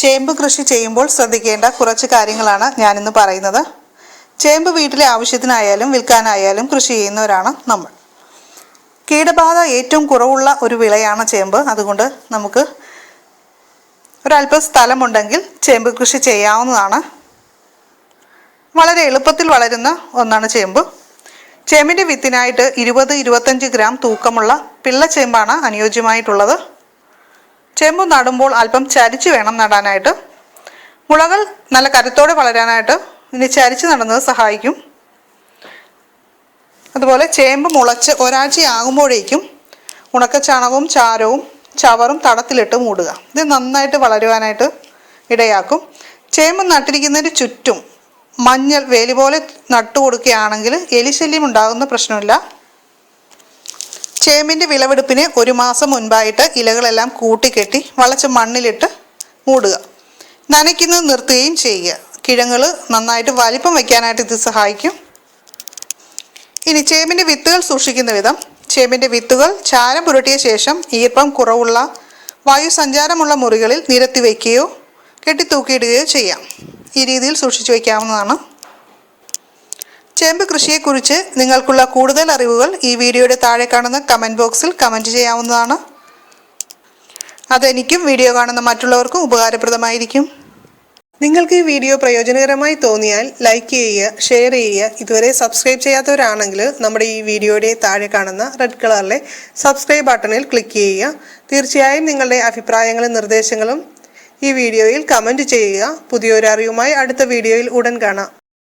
ചേമ്പ് കൃഷി ചെയ്യുമ്പോൾ ശ്രദ്ധിക്കേണ്ട കുറച്ച് കാര്യങ്ങളാണ് ഞാനിന്ന് പറയുന്നത്. ചേമ്പ് വീട്ടിലെ ആവശ്യത്തിനായാലും വിൽക്കാനായാലും കൃഷി ചെയ്യുന്നവരാണ് നമ്മൾ. കീടബാധ ഏറ്റവും കുറവുള്ള ഒരു വിളയാണ് ചേമ്പ്. അതുകൊണ്ട് നമുക്ക് ഒരല്പം സ്ഥലമുണ്ടെങ്കിൽ ചേമ്പ് കൃഷി ചെയ്യാവുന്നതാണ്. വളരെ എളുപ്പത്തിൽ വളരുന്ന ഒന്നാണ് ചേമ്പ്. ചേമ്പിന്റെ വിത്തിനായിട്ട് ഇരുപത് ഇരുപത്തഞ്ച് ഗ്രാം തൂക്കമുള്ള പിള്ള ചേമ്പാണ് അനുയോജ്യമായിട്ടുള്ളത്. ചേമ്പ് നടുമ്പോൾ അല്പം ചരിച്ച് വേണം നടാനായിട്ട്. മുളകൾ നല്ല കരുത്തോടെ വളരാനായിട്ട് ഇനി ചരിച്ച് നടുന്നത് സഹായിക്കും. അതുപോലെ ചേമ്പ് മുളച്ച് ഒരാഴ്ച ഒരാഴ്ചയാകുമ്പോഴേക്കും ഉണക്കച്ചാണകവും ചാരവും ചവറും തടത്തിലിട്ട് മൂടുക. ഇത് നന്നായിട്ട് വളരുവാനായിട്ട് ഇടയാക്കും. ചേമ്പ് നട്ടിരിക്കുന്നതിന് ചുറ്റും മഞ്ഞൾ വേലി പോലെ നട്ടു കൊടുക്കുകയാണെങ്കിൽ എലിശല്യം ഉണ്ടാകുന്ന പ്രശ്നമില്ല. ചേമ്പിന്റെ വിളവെടുപ്പിന് ഒരു മാസം മുൻപായിട്ട് ഇലകളെല്ലാം കൂട്ടിക്കെട്ടി വളച്ച് മണ്ണിലിട്ട് മൂടുക. നനയ്ക്കുന്നത് നിർത്തുകയും ചെയ്യുക. കിഴങ്ങൾ നന്നായിട്ട് വലിപ്പം വയ്ക്കാനായിട്ട് ഇത് സഹായിക്കും. ഇനി ചേമ്പിന്റെ വിത്തുകൾ സൂക്ഷിക്കുന്ന വിധം ചേമ്പിന്റെ വിത്തുകൾ ചാരം പുരട്ടിയ ശേഷം ഈർപ്പം കുറവുള്ള വായു സഞ്ചാരമുള്ള മുറികളിൽ നിരത്തി വയ്ക്കുകയോ കെട്ടിത്തൂക്കിയിടുകയോ ചെയ്യാം. ഈ രീതിയിൽ സൂക്ഷിച്ചു വയ്ക്കാവുന്നതാണ് ചേമ്പ് കൃഷിയെക്കുറിച്ച് നിങ്ങൾക്കുള്ള കൂടുതൽ അറിവുകൾ ഈ വീഡിയോയുടെ താഴെ കാണുന്ന കമന്റ് ബോക്സിൽ കമന്റ് ചെയ്യാവുന്നതാണ്. അതെനിക്കും വീഡിയോ കാണുന്ന മറ്റുള്ളവർക്കും ഉപകാരപ്രദമായിരിക്കും. നിങ്ങൾക്ക് ഈ വീഡിയോ പ്രയോജനകരമായി തോന്നിയാൽ ലൈക്ക് ചെയ്യുക ഷെയർ ചെയ്യുക. ഇതുവരെ സബ്സ്ക്രൈബ് ചെയ്യാത്തവരാണെങ്കിൽ നമ്മുടെ ഈ വീഡിയോയുടെ താഴെ കാണുന്ന റെഡ് കളറിലെ സബ്സ്ക്രൈബ് ബട്ടണിൽ ക്ലിക്ക് ചെയ്യുക. തീർച്ചയായും നിങ്ങളുടെ അഭിപ്രായങ്ങളും നിർദ്ദേശങ്ങളും ഈ വീഡിയോയിൽ കമന്റ് ചെയ്യുക. പുതിയൊരു അറിവുമായി അടുത്ത വീഡിയോയിൽ ഉടൻ കാണാം.